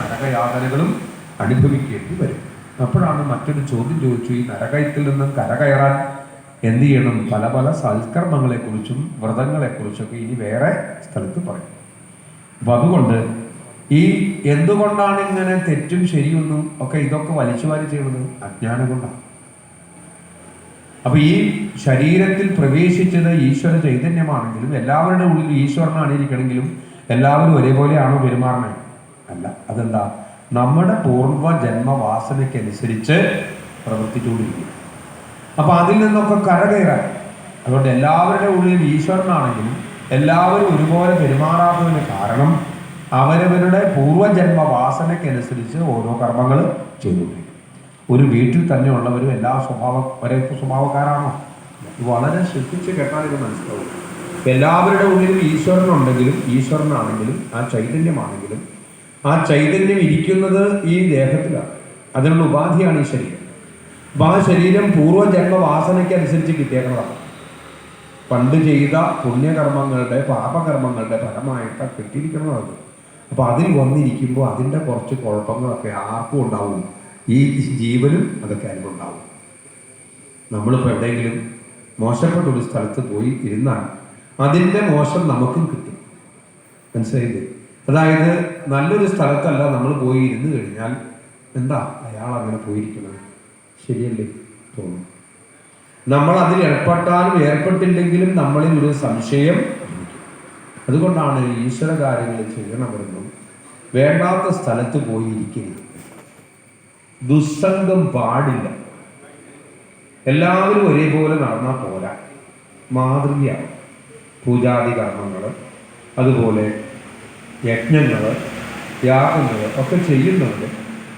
നരകയാതനകളും അനുഭവിക്കേണ്ടി വരും. അപ്പോഴാണ് മറ്റൊരു ചോദ്യം ചോദിച്ചു ഈ നരകയത്തിൽ നിന്നും കരകയറാൻ എന്ത് ചെയ്യണം? പല പല സൽക്കർമ്മങ്ങളെക്കുറിച്ചും വ്രതങ്ങളെക്കുറിച്ചൊക്കെ ഇനി വേറെ സ്ഥലത്ത് പറയും. അപ്പൊ അതുകൊണ്ട് ഈ എന്തുകൊണ്ടാണ് ഇങ്ങനെ തെറ്റും ശരിയൊന്നും ഒക്കെ ഇതൊക്കെ വലിച്ചു വാരി ചെയ്യുന്നത്? അജ്ഞാനം കൊണ്ടാണ്. അപ്പൊ ഈ ശരീരത്തിൽ പ്രവേശിച്ചത് ഈശ്വര ചൈതന്യമാണെങ്കിലും എല്ലാവരുടെ ഉള്ളിൽ ഈശ്വരനാണ് ഇരിക്കണമെങ്കിലും എല്ലാവരും ഒരേപോലെയാണോ പെരുമാറണേ? അല്ല അതെന്താ? നമ്മുടെ പൂർവ ജന്മവാസനയ്ക്കനുസരിച്ച് പ്രവർത്തിച്ചുകൊണ്ടിരിക്കും അപ്പൊ അതിൽ നിന്നൊക്കെ കരകയറാൻ. അതുകൊണ്ട് എല്ലാവരുടെ ഉള്ളിൽ ഈശ്വരനാണെങ്കിലും എല്ലാവരും ഒരുപോലെ പെരുമാറാത്തതിന് കാരണം അവരവരുടെ പൂർവജന്മ വാസനയ്ക്കനുസരിച്ച് ഓരോ കർമ്മങ്ങൾ ചെയ്തുകൊണ്ടിരിക്കും ഒരു വീട്ടിൽ തന്നെ ഉള്ളവരും എല്ലാ സ്വഭാവ ഒരേ സ്വഭാവക്കാരാണോ? വളരെ ശ്രദ്ധിച്ച് കേട്ടാൽ ഇത് മനസ്സിലാവും. എല്ലാവരുടെ ഉള്ളിലും ഈശ്വരനുണ്ടെങ്കിലും ഈശ്വരനാണെങ്കിലും ആ ചൈതന്യമാണെങ്കിലും ആ ചൈതന്യം ഇരിക്കുന്നത് ഈ ദേഹത്തിലാണ്. അതിനുള്ള ഉപാധിയാണ് ഈ ശരീരം. അപ്പൊ ആ ശരീരം പൂർവജന്മ വാസനയ്ക്ക് അനുസരിച്ച് കിട്ടിയേക്കുന്നതാണ് പണ്ട് ചെയ്ത പുണ്യകർമ്മങ്ങളുടെ പാപകർമ്മങ്ങളുടെ ഫലമായിട്ടാണ് കിട്ടിയിരിക്കുന്നതാണ് അപ്പൊ അതിൽ വന്നിരിക്കുമ്പോൾ അതിന്റെ കുറച്ച് കുഴപ്പങ്ങളൊക്കെ ആർക്കും ഉണ്ടാവും. ഈ ജീവനും അതൊക്കെ അതിലുണ്ടാവും നമ്മളിപ്പോൾ എവിടെയെങ്കിലും മോശപ്പെട്ട ഒരു സ്ഥലത്ത് പോയി ഇരുന്നാൽ അതിന്റെ മോശം നമുക്കും കിട്ടും. മനസ്സിലായില്ലേ? അതായത് നല്ലൊരു സ്ഥലത്തല്ല നമ്മൾ പോയി ഇരുന്ന് കഴിഞ്ഞാൽ എന്താ അയാൾ അങ്ങനെ പോയിരിക്കുന്നത്? ശരിയല്ലേ തോന്നും നമ്മൾ അതിൽ ഏർപ്പെട്ടാലും ഏർപ്പെട്ടില്ലെങ്കിലും നമ്മളിൽ ഒരു സംശയം അതുകൊണ്ടാണ് ഈശ്വര കാര്യങ്ങൾ ചെയ്യണമെന്നും വേണ്ടാത്ത സ്ഥലത്ത് പോയി ദുസ്സംഗം പാടില്ല. എല്ലാവരും ഒരേപോലെ നടന്നാൽ പോരാ. മാതൃകയാണ്. പൂജാതി കർമ്മങ്ങൾ. അതുപോലെ യജ്ഞങ്ങൾ യാഗങ്ങൾ ഒക്കെ ചെയ്യുന്നുണ്ട്.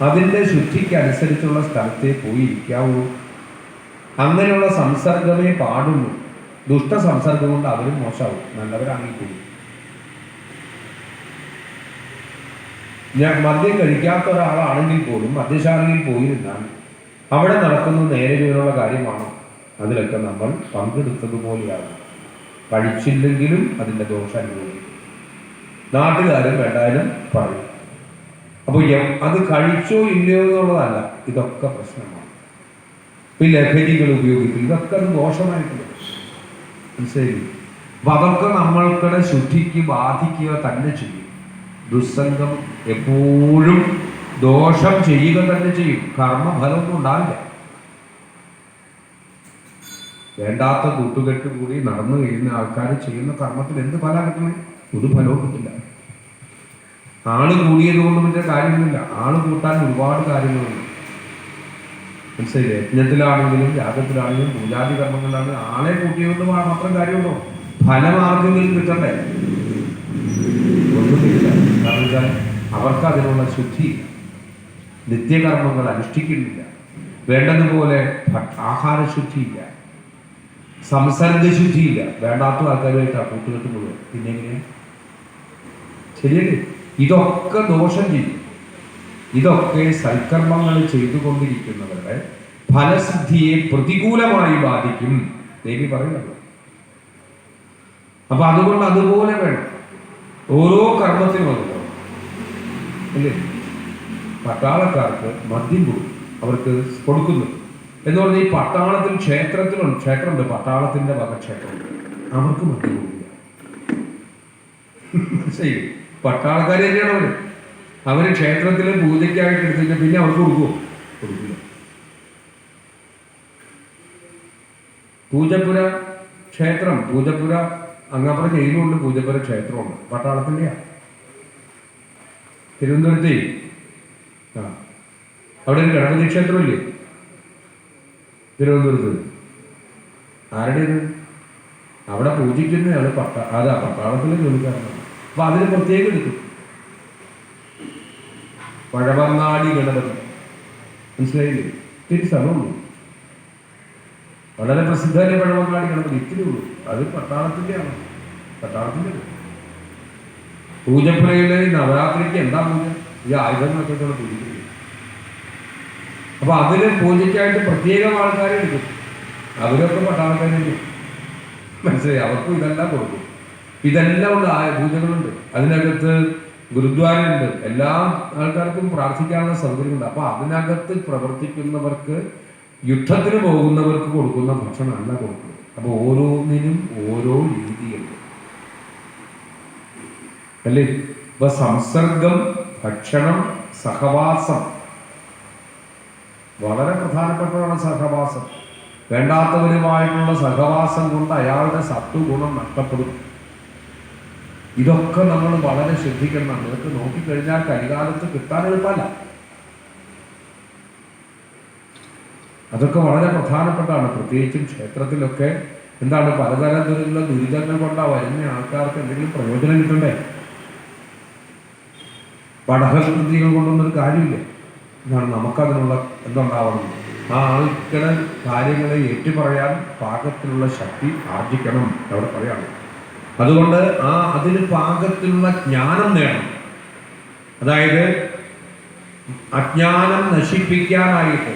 അതിന്റെ ശുദ്ധിക്ക് അനുസരിച്ചുള്ള സ്ഥലത്തേ പോയി ഇരിക്കാവൂ അങ്ങനെയുള്ള സംസർഗമേ പാടുള്ളൂ. ദുഷ്ട സംസർഗം കൊണ്ട് അവരും മോശമാവും. നല്ലവരാണെങ്കിൽ ഞാൻ മദ്യം കഴിക്കാത്ത ഒരാളാണെങ്കിൽ പോലും മദ്യശാലയിൽ പോയിരുന്നാൽ അവിടെ നടക്കുന്ന നേരെ ചൊവ്വയുള്ള കാര്യമാണോ. അതിലൊക്കെ നമ്മൾ പങ്കെടുത്തതുപോലെയാണ് കഴിച്ചില്ലെങ്കിലും അതിന്റെ ദോഷം അനുഭവിക്കും നാട്ടുകാരും വേണ്ടായാലും പറയും. അപ്പോൾ അത് കഴിച്ചോ ഇല്ലയോ എന്നുള്ളതല്ല ഇതൊക്കെ പ്രശ്നമാണ്. പിന്നെ ലഹരികൾ ഉപയോഗിക്കും ഇതൊക്കെ അത് മനസ്സിലായി? അപ്പൊ അതൊക്കെ നമ്മൾക്കിടെ ശുദ്ധിക്ക് ബാധിക്കുക തന്നെ ചെയ്യും. ദുസ്സംഗം എപ്പോഴും ദോഷം ചെയ്യുക തന്നെ ചെയ്യും. കർമ്മഫലമൊന്നും ഉണ്ടാവില്ല. വേണ്ടാത്ത കൂട്ടുകെട്ട് കൂടി നടന്നു കഴിയുന്ന ആൾക്കാർ ചെയ്യുന്ന കർമ്മത്തിൽ എന്ത് ഫലം കിട്ടണേ ഒരു ആൾ കൂടിയത് കൊണ്ട് മറ്റേ കാര്യമൊന്നുമില്ല. ആൾ കൂട്ടാൻ ഒരുപാട് കാര്യങ്ങളുണ്ട്. മനസ്സിലായില്ലേ? യജ്ഞത്തിലാണെങ്കിലും യാഗത്തിലാണെങ്കിലും പൂജാതി കർമ്മങ്ങളിലാണെങ്കിലും ആളെ കൂട്ടിയതുകൊണ്ട് മാത്രം കാര്യമുണ്ടോ ഫലമാർഗങ്ങളിൽ കിട്ടണ്ടേ? ഒന്നുമില്ല. കാരണം അവർക്ക് അതിനുള്ള ശുദ്ധി നിത്യകർമ്മങ്ങൾ അനുഷ്ഠിക്കുന്നില്ല. വേണ്ടതുപോലെ ഭ- ആഹാരശുദ്ധിയില്ല സംസർഗശുദ്ധിയില്ല വേണ്ടാത്ത ആൾക്കാരുമായിട്ടാണ് കൂട്ടുകെട്ട് മുഴുവൻ. പിന്നെ എങ്ങനെയാ ശരിയല്ലേ? ഇതൊക്കെ ദോഷം ചെയ്യും. ഇതൊക്കെ സൽക്കർമ്മങ്ങൾ ചെയ്തുകൊണ്ടിരിക്കുന്നവരുടെ ഫലസിദ്ധിയെ പ്രതികൂലമായി ബാധിക്കും. ദേവി പറയുന്നത്. അപ്പൊ അതുകൊണ്ട് അതുപോലെ വേണം. ഓരോ കർമ്മത്തിനും അതുപോലെ. അല്ലേ? പട്ടാളക്കാർക്ക് മദ്യം കൊടുക്കും. അവർക്ക് കൊടുക്കുന്നു. എന്ന് പറഞ്ഞാൽ ഈ പട്ടാളത്തിൽ ക്ഷേത്രത്തിലുണ്ട് ക്ഷേത്രമുണ്ട് പട്ടാളത്തിന്റെ വക ക്ഷേത്രമുണ്ട് അവർക്ക് മദ്യം ശരി പട്ടാളക്കാർ തന്നെയാണ് അവർ. അവർ ക്ഷേത്രത്തിലെ പൂജയ്ക്കായിട്ട് എടുത്തിട്ട് പിന്നെ അവർക്ക് കൊടുക്കുമോ കൊടുക്കില്ല. പൂജപ്പുര ക്ഷേത്രം പൂജപ്പുര അങ്ങപ്പുറം ജയിലുണ്ട് പൂജപ്പുര ക്ഷേത്രമുണ്ട്. പട്ടാളത്തിന്റെയാ തിരുവനന്തപുരത്തെ ആ. അവിടെ ഒരു ഗണപതി ക്ഷേത്രമില്ലേ? തിരുവനന്തപുരത്ത് ആരുടെ ഇത്? അവിടെ പൂജിക്കുന്ന പൂജിക്കുന്നയാൾ പട്ട അതാ പട്ടാളത്തിലെ ജോലിക്കാരാണ് അപ്പൊ അതിന് പ്രത്യേകം എടുക്കും പഴവർണാടി ഗണപതി. മനസ്സിലായില്ലേ? ഇത്തിരി സ്ഥലമുള്ളൂ വളരെ പ്രസിദ്ധമായ പഴവർണാടി ഗണപതി? ഇത്തിരി ഉള്ളൂ. അത് പട്ടാളത്തിന്റെയാണ്. പട്ടാളത്തിന്റെ പൂജപ്പുരയിലെ നവരാത്രിക്ക് എന്താ പൂജ? ഈ ആയുധങ്ങളൊക്കെ പൂജിക്കുന്നത് അപ്പൊ അതിന് പൂജയ്ക്കായിട്ട് പ്രത്യേകം ആൾക്കാരെ എടുക്കും അവരൊക്കെ പട്ടാളക്കാരെ മനസ്സിലായി? അവർക്കും ഇതെല്ലാം കൊടുക്കും. ഇതെല്ലാം ഉള്ള ആ പൂജകളുണ്ട്. അതിനകത്ത് ഗുരുദ്വാരയുണ്ട്. എല്ലാ ആൾക്കാർക്കും പ്രാർത്ഥിക്കാനുള്ള സൗകര്യമുണ്ട് അപ്പൊ അതിനകത്ത് പ്രവർത്തിക്കുന്നവർക്ക് യുദ്ധത്തിന് പോകുന്നവർക്ക് കൊടുക്കുന്ന ഭക്ഷണമല്ല കൊടുക്കുന്നത്. അപ്പൊ ഓരോന്നിനും ഓരോ രീതിയുണ്ട്. അല്ലേ? ഇപ്പൊ സംസർഗം ഭക്ഷണം സഹവാസം വളരെ പ്രധാനപ്പെട്ടതാണ് സഹവാസം. വേണ്ടാത്തവരുമായിട്ടുള്ള സഹവാസം കൊണ്ട് അയാളുടെ സത്വഗുണം നഷ്ടപ്പെടും. ഇതൊക്കെ നമ്മൾ വളരെ ശ്രദ്ധിക്കണം. ഇതൊക്കെ നോക്കിക്കഴിഞ്ഞാൽ കരികാലത്ത് കിട്ടാൻ എളുപ്പമല്ല. അതൊക്കെ വളരെ പ്രധാനപ്പെട്ടതാണ്. പ്രത്യേകിച്ചും ക്ഷേത്രത്തിലൊക്കെ എന്താണ് പലതരത്തിലുള്ള ദുരിതങ്ങൾ കൊണ്ടാ വരുന്ന ആൾക്കാർക്ക് എന്തെങ്കിലും പ്രയോജനം കിട്ടണ്ടേ? പഠകൃതികൾ കൊണ്ടൊന്നും ഒരു കാര്യമില്ല. എന്താണ് നമുക്കതിനുള്ള എന്തുണ്ടാവണം ആ ആൾക്കിടെ കാര്യങ്ങളെ ഏറ്റുപറയാൻ പാകത്തിലുള്ള ശക്തി ആർജിക്കണം അവിടെ പറയാണ് അതുകൊണ്ട് ആ അതിന് പാകത്തിലുള്ള ജ്ഞാനം നേടണം അതായത് അജ്ഞാനം നശിപ്പിക്കാനായിട്ട്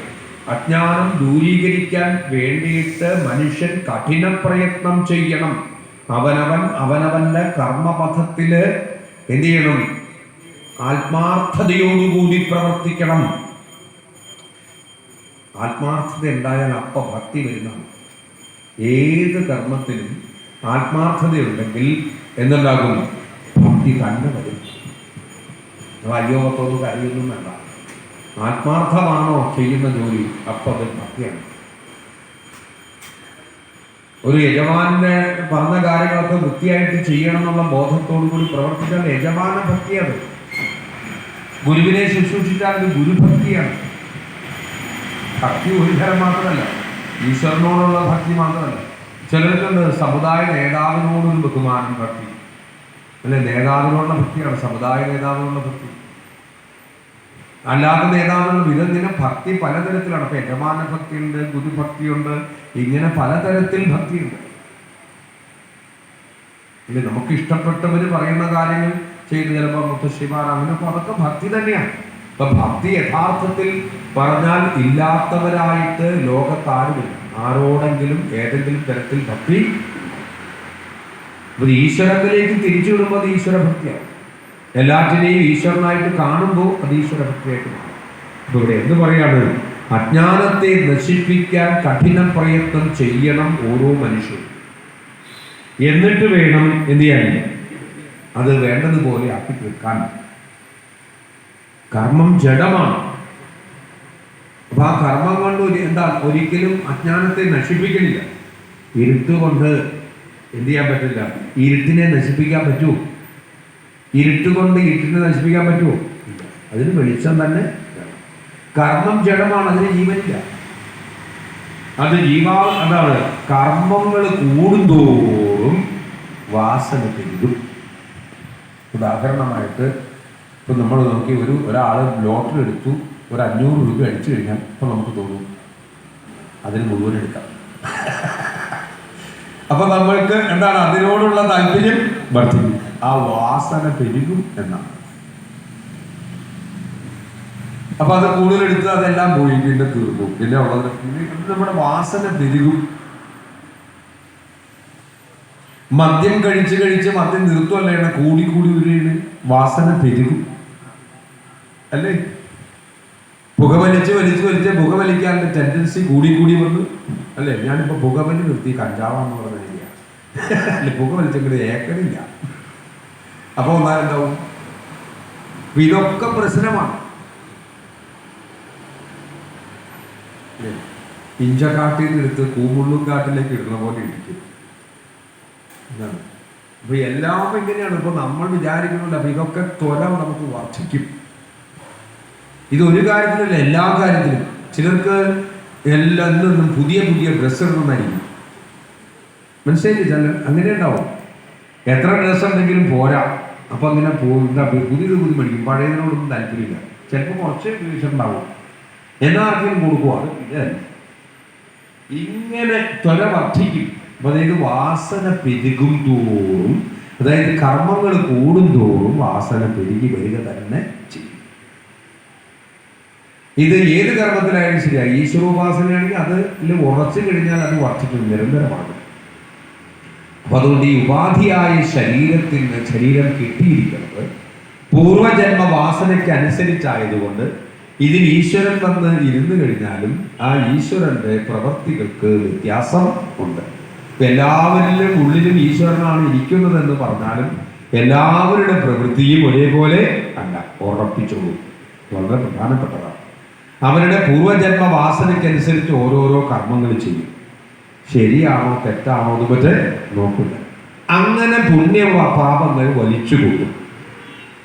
അജ്ഞാനം ദൂരീകരിക്കാൻ വേണ്ടിയിട്ട് മനുഷ്യൻ കഠിന പ്രയത്നം ചെയ്യണം. അവനവൻ അവനവന്റെ കർമ്മപഥത്തിൽ എന്ത് ചെയ്യണം? ആത്മാർത്ഥതയോടുകൂടി പ്രവർത്തിക്കണം. ആത്മാർത്ഥത ഉണ്ടായാൽ അപ്പ ഭക്തി വരുന്നതാണ്. ഏത് കർമ്മത്തിലും ആത്മാർത്ഥതയുണ്ടെങ്കിൽ എന്തുണ്ടാകും? ഭക്തി തന്നെ വരും. നമ്മൾ അയ്യോകത്തോട് കാര്യമൊന്നും വേണ്ട. ആത്മാർത്ഥമാണോ ചെയ്യുന്ന ജോലി അപ്പൊ അത് ഭക്തിയാണ്. ഒരു യജമാനെ പറഞ്ഞ കാര്യങ്ങളൊക്കെ വൃത്തിയായിട്ട് ചെയ്യണം എന്നുള്ള ബോധത്തോടു കൂടി പ്രവർത്തിച്ചാൽ യജമാന ഭക്തിയാണ്. ഗുരുവിനെ ശുശ്രൂഷിച്ചാൽ ഗുരുഭക്തിയാണ്. ഭക്തി ഒരു തരം മാത്രമല്ല ഈശ്വരനോടുള്ള ഭക്തി മാത്രമല്ല. ചിലർക്കുണ്ട് സമുദായ നേതാവിനോടൊരു ബഹുമാനം ഭക്തി. അല്ലെ നേതാവിനോടുള്ള ഭക്തിയാണ് സമുദായ നേതാവിനുള്ള ഭക്തി. അല്ലാത്ത നേതാവിനുള്ള വിധത്തിന് ഭക്തി പലതരത്തിലാണ്. ഇപ്പൊ യജമാന ഭക്തിയുണ്ട് ഗുരുഭക്തിയുണ്ട് ഇങ്ങനെ പലതരത്തിൽ ഭക്തിയുണ്ട്. ഇല്ല നമുക്ക് ഇഷ്ടപ്പെട്ടവര് പറയുന്ന കാര്യങ്ങൾ ചെയ്തു ചിലപ്പോൾ മുത്തശ്ശിമാർ അങ്ങനെ അതൊക്കെ ഭക്തി തന്നെയാണ്. അപ്പൊ ഭക്തി യഥാർത്ഥത്തിൽ പറഞ്ഞാൽ ഇല്ലാത്തവരായിട്ട് ലോകത്താരുമില്ല. ആരോടെങ്കിലും ഏതെങ്കിലും തരത്തിൽ ഭക്തി ഒരു ഈശ്വരത്തിലേക്ക് തിരിച്ചു വിടുമ്പോൾ അത് ഈശ്വര ഭക്തിയാണ് എല്ലാറ്റിനെയും ഈശ്വരനായിട്ട് കാണുമ്പോൾ അത് ഈശ്വര ഭക്തിയായിട്ട് മാറും. ഇവിടെ എന്ന് പറയാണ്? അജ്ഞാനത്തെ നശിപ്പിക്കാൻ കഠിന പ്രയത്നം ചെയ്യണം ഓരോ മനുഷ്യരും. എന്നിട്ട് വേണം എന്ത് ചെയ്യാൻ? അത് വേണ്ടതുപോലെ ആക്കി തീർക്കാൻ. കർമ്മം ജഡമാണ്. അപ്പൊ ആ കർമ്മം കൊണ്ട് ഒരു എന്താ ഒരിക്കലും അജ്ഞാനത്തെ നശിപ്പിക്കണില്ല. ഇരുട്ട് കൊണ്ട് എന്ത് ചെയ്യാൻ പറ്റില്ല. ഇരുട്ടിനെ നശിപ്പിക്കാൻ പറ്റുമോ? ഇരുട്ട് കൊണ്ട് ഇരുട്ടിനെ നശിപ്പിക്കാൻ പറ്റുമോ. അതിന് വെളിച്ചം തന്നെ കർമ്മം ജഡമാണ് അതിന് ജീവനില്ല. അത് ജീവാ എന്താണ്? കർമ്മങ്ങൾ കൂടുന്തോറും വാസന പെരുകും ഉദാഹരണമായിട്ട് ഇപ്പം നമ്മൾ നോക്കി ഒരു ഒരാൾ ലോട്ടറി എടുത്തു ഒരു അഞ്ഞൂറ് രൂപ അടിച്ചു കഴിഞ്ഞാൽ ഇപ്പം നമുക്ക് തോന്നും അതിന് മുഴുവൻ എടുക്കാം. അപ്പൊ നമ്മൾക്ക് എന്താണ് അതിനോടുള്ള താല്പര്യം? വർദ്ധിക്കും. ആ വാസന പെരുകും എന്നാണ്. അപ്പൊ അത് കൂടുതൽ എടുത്ത് അതെല്ലാം പോയി പിന്നെ തീർന്നു. പിന്നെ ഉള്ളത് നമ്മുടെ വാസന പെരുകും. മദ്യം കഴിച്ച് കഴിച്ച് മദ്യം നിർത്തുമല്ലേ കൂടി കൂടി വരികയാണ്. വാസന പെരുകും. അല്ലേ? പുക വലിച്ച് വലിച്ച് വലിച്ച് പുക വലിക്കാനുള്ള ടെൻഡൻസി കൂടി കൂടി വന്നു. അല്ലേ? ഞാനിപ്പോൾ പുക വലി നിർത്തി കഞ്ചാവാന്ന് പറഞ്ഞ ഏരിയ അല്ലെ പുക വലിച്ചെങ്കിൽ ഏക്കറില്ല അപ്പോൾ അപ്പൊ ഇതൊക്കെ പ്രശ്നമാണ്? ഇഞ്ചക്കാട്ടിൽ നിന്ന് എടുത്ത് കൂമുള്ളും കാട്ടിലേക്ക് ഇടുന്ന പോലെ ഇരിക്കും. ഇതാണ്. അപ്പൊ എല്ലാം ഇങ്ങനെയാണ്. ഇപ്പൊ നമ്മൾ വിചാരിക്കുന്നില്ല അപ്പൊ ഇതൊക്കെ ത്വര നമുക്ക് വർദ്ധിക്കും. ഇത് ഒരു കാര്യത്തിലല്ല എല്ലാ കാര്യത്തിലും. ചിലർക്ക് എല്ലാം നിന്നും പുതിയ പുതിയ ഡ്രസ്സ് ഇടണമെന്നായിരിക്കും. മനസ്സിലായില്ലേ ചില അങ്ങനെ ഉണ്ടാവും. എത്ര ഡ്രസ്സ് ഉണ്ടെങ്കിലും പോരാ. അപ്പോൾ അങ്ങനെ പോകുന്ന പുതിയത് പുതിയ മേടിക്കും. പഴയതിനോടൊന്നും താല്പര്യമില്ല. ചിലപ്പോൾ കുറച്ച് ഉപയോഗിച്ചിട്ടുണ്ടാവും. എല്ലാവർക്കും കൊടുക്കുക അത് ഇതല്ല. ഇങ്ങനെ ത്വര വർദ്ധിക്കും. അതായത് വാസന പെരുകും തോറും അതായത് കർമ്മങ്ങൾ കൂടും തോറും വാസന പെരുകി വരിക തന്നെ ചെയ്യും. ഇത് ഏത് കർമ്മത്തിലായാലും ശരിയാണ് ഈശ്വരോപാസനയാണെങ്കിൽ അതിൽ ഉറച്ചു കഴിഞ്ഞാൽ അത് വർദ്ധിക്കും നിരന്തരമാണ് അപ്പൊ അതുകൊണ്ട് ഈ ഉപാധിയായ ശരീരത്തിന് ശരീരം കിട്ടിയിരിക്കുന്നത് പൂർവജന്മ വാസനയ്ക്ക് അനുസരിച്ചായതുകൊണ്ട് ഇതിൽ ഈശ്വരൻ വന്ന് ഇരുന്നു കഴിഞ്ഞാലും ആ ഈശ്വരന്റെ പ്രവൃത്തികൾക്ക് വ്യത്യാസം ഉണ്ട്. എല്ലാവരിലും ഉള്ളിലും ഈശ്വരനാണ് ഇരിക്കുന്നത് എന്ന് പറഞ്ഞാലും എല്ലാവരുടെ പ്രവൃത്തിയും ഒരേപോലെ അല്ല. ഉറപ്പിച്ചോളൂ. വളരെ പ്രധാനപ്പെട്ടതാണ്. അവരുടെ പൂർവജന്മ വാസനയ്ക്കനുസരിച്ച് ഓരോരോ കർമ്മങ്ങൾ ചെയ്യും. ശരിയാണോ തെറ്റാണോ എന്ന് പറ്റേ നോക്കില്ല അങ്ങനെ പുണ്യ പാപങ്ങൾ വലിച്ചു കൂട്ടും.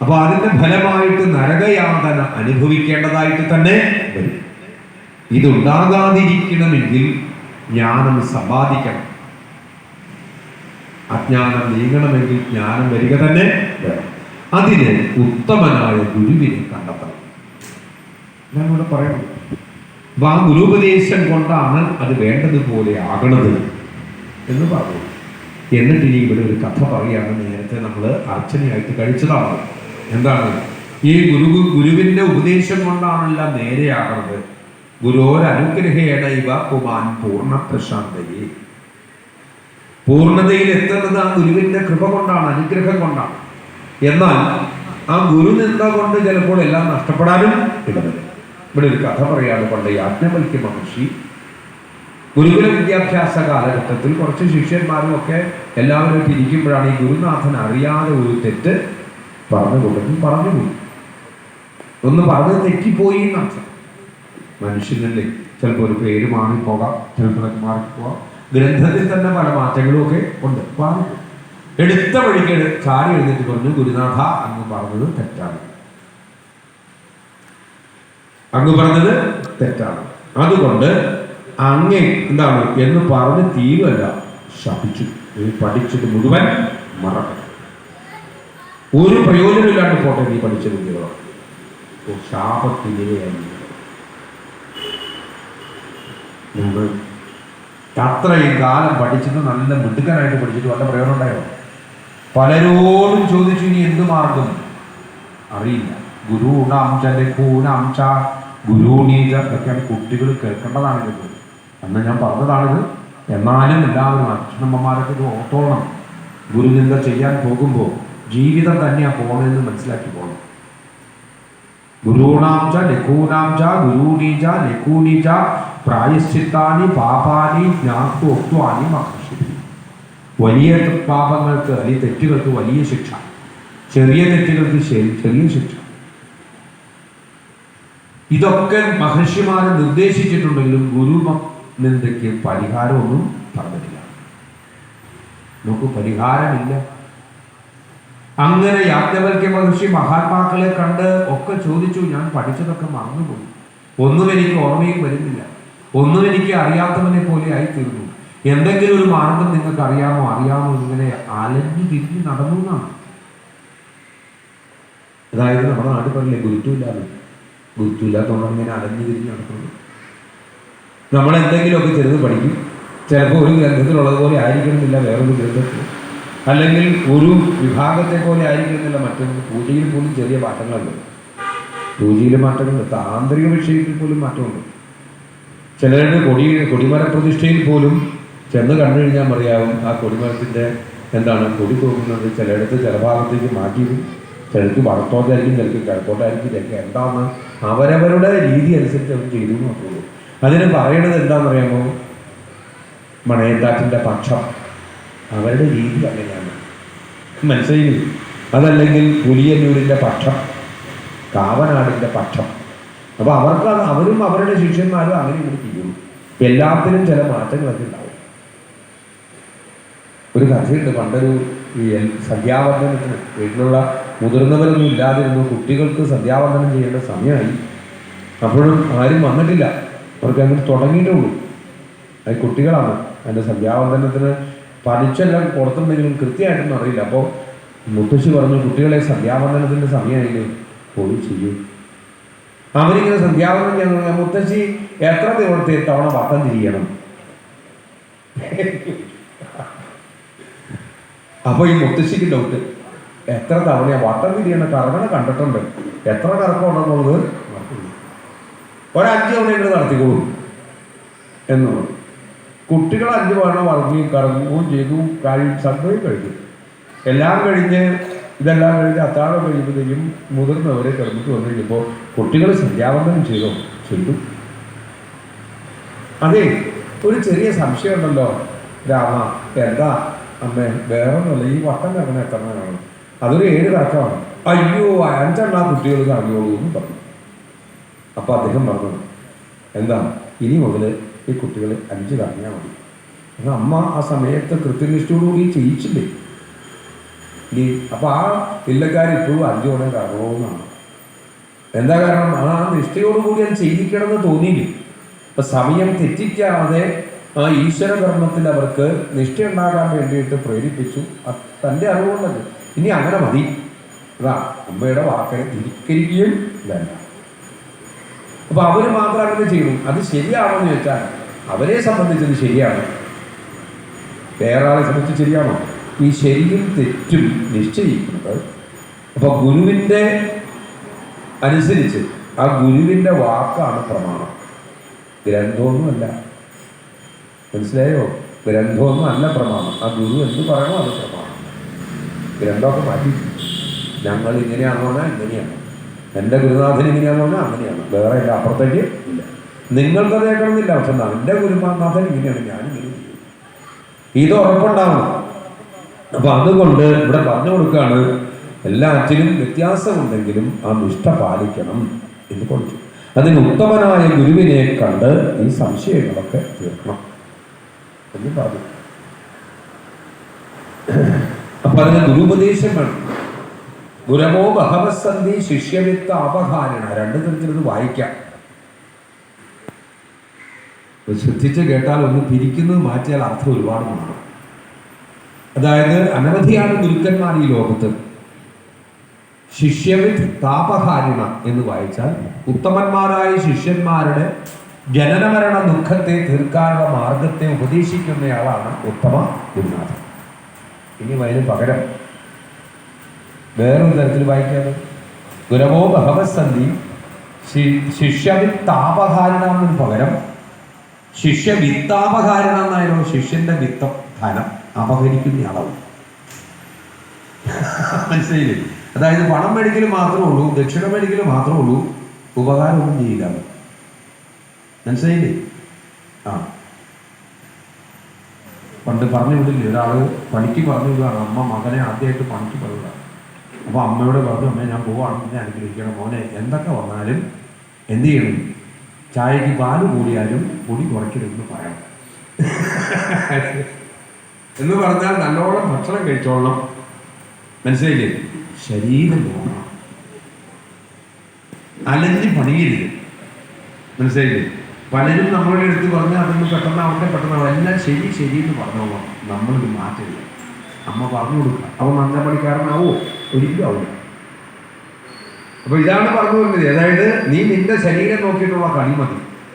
അപ്പൊ അതിന്റെ ഫലമായിട്ട് നരകയാതന അനുഭവിക്കേണ്ടതായിട്ട് തന്നെ വരും. ഇതുണ്ടാകാതിരിക്കണമെങ്കിൽ ജ്ഞാനം സമ്പാദിക്കണം. അജ്ഞാനം നീങ്ങണമെങ്കിൽ ജ്ഞാനം വരിക തന്നെ വേണം. അതിന് ഉത്തമനായ ഗുരുവിനെ ഞാൻ ഇവിടെ പറയണം. അപ്പൊ ആ ഗുരുപദേശം കൊണ്ടാണ് അത് വേണ്ടതുപോലെ ആകണത് എന്ന് പറഞ്ഞു. എന്നിട്ട് ഇനി ഇവിടെ ഒരു കഥ പറയുകയാണ് നേരത്തെ നമ്മൾ അർച്ചനയായിട്ട് കഴിച്ചതാണ്. എന്താണ്? ഈ ഗുരു ഗുരുവിന്റെ ഉപദേശം കൊണ്ടാണല്ല നേരെയാകണത്. ഗുരോരനുഗ്രഹേണ ഇവ കുമാൻ പൂർണ പ്രശാന്തയെ പൂർണതയിൽ എത്തുന്നത് ആ ഗുരുവിന്റെ കൃപ കൊണ്ടാണ് അനുഗ്രഹം കൊണ്ടാണ്. എന്നാൽ ആ ഗുരുനിന്ദ കൊണ്ട് ചിലപ്പോൾ എല്ലാം നഷ്ടപ്പെടാനും ഇടവരും. ഇവിടെ ഒരു കഥ പറയാണ് പണ്ട് യാജ്ഞവൽക്യ മഹർഷി ഗുരുകുല വിദ്യാഭ്യാസ കാലഘട്ടത്തിൽ കുറച്ച് ശിഷ്യന്മാരും ഒക്കെ എല്ലാവരും തിരിക്കുമ്പോഴാണ് ഈ ഗുരുനാഥൻ അറിയാതെ ഒരു തെറ്റ് പറഞ്ഞു കൊടുക്കും പറഞ്ഞു പോയി ഒന്ന് പറഞ്ഞ് തെറ്റിപ്പോയി എന്നർത്ഥം മനുഷ്യനല്ലേ? ചിലപ്പോൾ ഒരു പേര് മാറിപ്പോകാം ചിലപ്പോൾ മാറിപ്പോകാം ഗ്രന്ഥത്തിൽ തന്നെ പല മാറ്റങ്ങളും ഒക്കെ ഉണ്ട്. മാറി എടുത്ത വഴിക്ക് ചാടി എഴുന്നേറ്റ് പറഞ്ഞു ഗുരുനാഥ എന്ന് പറഞ്ഞത് തെറ്റാണ്. അങ്ങ് പറഞ്ഞത് തെറ്റാണ്. അതുകൊണ്ട് അങ്ങേ എന്താണ് എന്ന് പറഞ്ഞ് തീരുമല്ല ശപിച്ചു. നീ പഠിച്ചത് മുഴുവൻ മറക്കണം ഒരു പ്രയോജനമില്ലാണ്ട് പോട്ടെ നീ പഠിച്ച വിദ്യകളോ ഓ ശാപത്തിനെയാണ് അത്രയും കാലം പഠിച്ചിട്ട് നല്ല മിടുക്കനായിട്ട് പഠിച്ചിട്ട് വല്ല പ്രയോജനം ഉണ്ടായോ? പലരോടും ചോദിച്ചു ഇനി എന്ത് മാർഗം? അറിയില്ല. ഗുരുണാം ച കൂനാം ച ഗുരുണീജ ഇതൊക്കെയാണ് കുട്ടികൾ കേൾക്കേണ്ടതാണിത് അന്ന് ഞാൻ പറഞ്ഞതാണിത്. എന്നാലും എല്ലാവരും അച്ഛനമ്മമാരൊക്കെ ഇത് ഓർത്തോളണം ഗുരുനിന്ദ ചെയ്യാൻ പോകുമ്പോൾ ജീവിതം തന്നെയാ പോകണമെന്ന് മനസ്സിലാക്കി പോകണം ഗുരുണാംച ലഘൂനാംച ഗുരുണീജ ലഘൂനീജ പ്രായശ്ചിത്താനി പാപാനി ജ്ഞാത്വത്വാനി മഹർഷി വലിയ പാപങ്ങൾക്ക് അല്ലെങ്കിൽ തെറ്റുകൾക്ക് വലിയ ശിക്ഷ. ചെറിയ തെറ്റുകൾക്ക് ചെറിയ ശിക്ഷ. ഇതൊക്കെ മഹർഷിമാരെ നിർദ്ദേശിച്ചിട്ടുണ്ടെങ്കിലും ഗുരു നിന്ദയ്ക്ക് പരിഹാരമൊന്നും പറഞ്ഞിട്ടില്ല നമുക്ക് പരിഹാരമില്ല. അങ്ങനെ യാജ്ഞവൽക്യ മഹർഷി മഹാത്മാക്കളെ കണ്ട് ഒക്കെ ചോദിച്ചു. ഞാൻ പഠിച്ചതൊക്കെ മറന്നുപോയി. ഒന്നും എനിക്ക് ഓർമ്മയും വരുന്നില്ല. ഒന്നും എനിക്ക് അറിയാത്തവനെ പോലെ ആയിത്തീർന്നു. എന്തെങ്കിലും ഒരു മാർഗം നിങ്ങൾക്ക് അറിയാമോ അറിയാമോ? ഇങ്ങനെ അലഞ്ഞു തിരിഞ്ഞ് നടന്നു എന്നാണ്. അതായത് നമ്മുടെ നാട്ടിൽ പറഞ്ഞില്ലേ ഗുരുത്വമില്ലാതെ. ഗുരുത്വമില്ലാത്തതുകൊണ്ടാണ് ഇങ്ങനെ അലഞ്ഞു തിരിഞ്ഞ് നടക്കുന്നു. നമ്മൾ എന്തെങ്കിലുമൊക്കെ ചെറുത് പഠിക്കും. ചിലപ്പോൾ ഒരു ഗ്രന്ഥത്തിലുള്ളതുപോലെ ആയിരിക്കണമെന്നില്ല വേറൊരു ഗ്രന്ഥത്തിൽ. അല്ലെങ്കിൽ ഒരു വിഭാഗത്തെ പോലെ ആയിരിക്കണമെന്നില്ല മറ്റൊന്ന്. പൂജയിൽ പോലും ചെറിയ മാറ്റങ്ങളുണ്ട് പൂജയിൽ മാറ്റങ്ങളുണ്ട് താന്ത്രിക വിഷയത്തിൽ പോലും മാറ്റമുണ്ട് ചിലരുടെ കൊടി കൊടിമര പ്രതിഷ്ഠയിൽ പോലും ചെന്ന് കണ്ടു കഴിഞ്ഞാൽ അറിയാവും ആ കൊടിമരത്തിന്റെ എന്താണ് കൊടി തോന്നുന്നത് ചിലയിടത്ത് ചില ഭാഗത്തേക്ക് മാറ്റിയും ചിലർക്ക് വടത്തോട്ടായിരിക്കും ചിലർക്ക് കിഴക്കോട്ടായിരിക്കും ചിലർക്ക് എന്താന്ന് അവരവരുടെ രീതി അനുസരിച്ച് അവർ ചെയ്തു നോക്കുള്ളൂ അതിന് പറയണത് എന്താണെന്നറിയാമോ? മണയന്താറ്റിന്റെ പക്ഷം അവരുടെ രീതി അങ്ങനെയാണ്. മനസ്സിലായി അതല്ലെങ്കിൽ പുലിയന്നൂരിന്റെ പക്ഷം കാവനാടിന്റെ പക്ഷം. അപ്പോൾ അവർക്ക് അവരും അവരുടെ ശിഷ്യന്മാരും അങ്ങനെ ചെയ്യുന്നു എല്ലാത്തിനും ചില മാറ്റങ്ങളൊക്കെ ഉണ്ടാവും. ഒരു കഥയുണ്ട്. പണ്ടൊരു ഈ സന്ധ്യാവർദ്ധനത്തിന് വീട്ടിലുള്ള മുതിർന്നവരൊന്നും ഇല്ലാതിരുന്നു. കുട്ടികൾക്ക് സന്ധ്യാവന്ദനം ചെയ്യേണ്ട സമയമായി. അപ്പോഴും ആരും വന്നിട്ടില്ല. അവർക്ക് അങ്ങനെ തുടങ്ങിയിട്ടേ ഉള്ളൂ. അത് കുട്ടികളാണ്. അതിന്റെ സന്ധ്യാവന്ദനത്തിന് പഠിച്ചെല്ലാം കൊടുത്തിട്ടുണ്ടെങ്കിലും കൃത്യമായിട്ടൊന്നും അറിയില്ല. അപ്പോൾ മുത്തശ്ശി പറഞ്ഞു കുട്ടികളെ സന്ധ്യാവന്ദനത്തിന്റെ സമയമായില്ലേ? പോയി ചെയ്യൂ. അവരിങ്ങനെ സന്ധ്യാവന്ദനം തുടങ്ങിയ മുത്തശ്ശി എത്ര ദിവസത്തെ തവണ വട്ടം തിരിയണം? അപ്പോൾ ഈ മുത്തശ്ശിക്ക് ഡൗട്ട് എത്ര തവണ വട്ടം തിരിയണ കറങ്ങണ കണ്ടിട്ടുണ്ട്. എത്ര കറക്കമുണ്ടെന്നുള്ളത് അറിയില്ല. ഒരഞ്ച് തവണ ഇങ്ങനെ നടത്തിക്കോളൂ എന്നുള്ളത് കുട്ടികൾ അഞ്ച് തവണ വർഗീയും കറങ്ങുകയും ചെയ്തു. കാര്യം സംഭവം കഴിഞ്ഞു. എല്ലാം കഴിഞ്ഞ് ഇതെല്ലാം കഴിഞ്ഞ് അത്താഴം കഴിയുമ്പോഴത്തേക്കും മുതിർന്നവരെ കിടന്നിട്ട് വന്നു കഴിയുമ്പോൾ കുട്ടികൾ സന്ധ്യാവന്തനം ചെയ്തോ. ചെയ്തു അതെ ഒരു ചെറിയ സംശയം ഉണ്ടല്ലോ രാമ എന്താ? അമ്മേ വേറെ ഒന്നുമല്ല ഈ വട്ടം കറങ്ങണ കാണും അതൊരു ഏഴ് കറക്കമാണ് അയ്യോ അഞ്ചെണ്ണ കുട്ടികൾ കറങ്ങിയോളൂ എന്ന് പറഞ്ഞു. അപ്പൊ അദ്ദേഹം പറഞ്ഞു എന്താ ഇനി മുതൽ ഈ കുട്ടികൾ അഞ്ച് കറിഞ്ഞാൽ മതി. എന്നാൽ അമ്മ ആ സമയത്ത് കൃത്യനിഷ്ഠയോടുകൂടി ചെയ്യിച്ചില്ലേ? ഇനി അപ്പൊ ആ ഇല്ലക്കാരിപ്പോഴും അഞ്ചു കൊണ്ടേ കറങ്ങുമെന്നാണ് എന്താ കാരണം? ആ നിഷ്ഠയോടുകൂടി അത് ചെയ്യിക്കണമെന്ന് തോന്നിയില്ലേ? അപ്പൊ സമയം തെറ്റിക്കാതെ ആ ഈശ്വര കർമ്മത്തിൽ അവർക്ക് നിഷ്ഠയുണ്ടാകാൻ വേണ്ടിയിട്ട് പ്രേരിപ്പിച്ചു. തന്റെ അറിവുള്ളത് ഇനി അങ്ങനെ മതി. അതാ അമ്മയുടെ വാക്കിനെ തിരിക്കുകയും വേണ്ട. അപ്പൊ അവർ മാത്രം അങ്ങനെ ചെയ്യും. അത് ശരിയാണോ എന്ന് ചോദിച്ചാൽ അവരെ സംബന്ധിച്ചത് ശരിയാണ്. വേറെ ആളെ സംബന്ധിച്ച് ശരിയാണോ? ഈ ശരിയും തെറ്റും നിശ്ചയിക്കുന്നത്. അപ്പൊ ഗുരുവിന്റെ അനുസരിച്ച് ആ ഗുരുവിന്റെ വാക്കാണ് പ്രമാണം. ഗ്രന്ഥമൊന്നുമല്ല. മനസ്സിലായോ? ഗ്രന്ഥമൊന്നും അല്ല പ്രമാണം. ആ ഗുരു എന്ത് പറയണോ അത് പ്രമാണം. ഗ്രന്ഥമൊക്കെ മാറ്റി. ഞങ്ങൾ ഇങ്ങനെയാണെന്ന് പറഞ്ഞാൽ ഇങ്ങനെയാണ്. എന്റെ ഗുരുനാഥൻ ഇങ്ങനെയാണെന്ന് പറഞ്ഞാൽ അങ്ങനെയാണ്. വേറെ എന്റെ അപ്പുറത്തേക്ക് ഇല്ല. നിങ്ങൾക്കത് കേൾക്കണമെന്നില്ല പക്ഷെ എന്റെ ഗുരുനാഥൻ ഇങ്ങനെയാണ്. ഞാൻ. ഇത് ഉറപ്പുണ്ടാവണം. അപ്പൊ അതുകൊണ്ട് ഇവിടെ പറഞ്ഞു കൊടുക്കുകയാണ് എല്ലാറ്റിനും വ്യത്യാസമുണ്ടെങ്കിലും ആ നിഷ്ഠ പാലിക്കണം എന്ന് കൊടുത്തു അതിന് ഉത്തമനായ ഗുരുവിനെ കണ്ട് ഈ സംശയങ്ങളൊക്കെ തീർക്കണം എന്ന് പറഞ്ഞു. അപ്പൊ അതിന് ഗുരുപദേശം വേണം ഗുരവോ ബഹവസന്ധി ശിഷ്യവിത്ത അപഹാരണ രണ്ടു തരത്തിലത് വായിക്കാം. ശ്രദ്ധിച്ച് കേട്ടാൽ ഒന്ന് പിരിക്കുന്നത് മാറ്റിയാൽ അർത്ഥം ഒരുപാട് മാറും. അതായത് അനവധിയാണ് ഗുരുക്കന്മാർ ഈ ലോകത്ത്. ശിഷ്യവിത് താപഹാരിണ എന്ന് വായിച്ചാൽ ഉത്തമന്മാരായ ശിഷ്യന്മാരുടെ ജനനമരണ ദുഃഖത്തെ തീർക്കാനുള്ള മാർഗത്തെ ഉപദേശിക്കുന്നയാളാണ് ഉത്തമ ഗുരുനാഥൻ. ഇനി അതിന് പകരം വേറൊരു തരത്തിൽ വായിക്കാതെ ഗുരവോ ഭഗവത്സന്ധി ശിഷ്യവിത് താപഹാരിണ എന്നതിന് പകരം ശിഷ്യ എന്നായിരുന്നു ശിഷ്യന്റെ വിത്തം ധനം അപഹരിക്കുന്ന അളവ് മനസ്സിലായില്ലേ? അതായത് പണം മേടിക്കൽ മാത്രമേ ഉള്ളൂ ദക്ഷിണ മേടിക്കൽ മാത്രമേ ഉള്ളൂ ഉപകാരമൊന്നും ചെയ്യില്ല. മനസ്സിലായില്ലേ? ആ. പണ്ട് പറഞ്ഞു വിടില്ലേ ഒരാൾ പണിക്ക് പറഞ്ഞു വിടുകയാണ് അമ്മ മകനെ ആദ്യമായിട്ട് പണിക്ക് പറയുക. അപ്പോൾ അമ്മയോട് പറഞ്ഞു അമ്മ ഞാൻ പോവാണ് എന്നെ അനുഗ്രഹിക്കണം മോനെ എന്തൊക്കെ വന്നാലും എന്ത് ചെയ്യണം? ചായക്ക് പാൽ കൂടിയാലും പൊടി കുറയ്ക്കരുതെന്ന് പറയണം എന്ന് പറഞ്ഞാൽ നല്ലോണം ഭക്ഷണം കഴിച്ചോളണം. മനസ്സിലായില്ലേ? ശരീരം പോകണം. അലഞ്ഞ് പണിയരുത്. മനസ്സിലായില്ലേ? പലരും നമ്മളുടെ അടുത്ത് പറഞ്ഞാൽ അതൊന്ന് പെട്ടെന്ന് അവന്റെ പെട്ടെന്ന് എല്ലാം ശരി ശരി എന്ന് പറഞ്ഞോളാം. നമ്മളിത് മാറ്റില്ല അമ്മ പറഞ്ഞു കൊടുക്കുക. അവൻ പണിക്കാരനാവോ ഒരിക്കലും ആവില്ല. അപ്പൊ ഇതാണ് പറഞ്ഞു വരുന്നത് അതായത് നീ നിന്റെ ശരീരം നോക്കിയിട്ടുള്ള കളി മതി.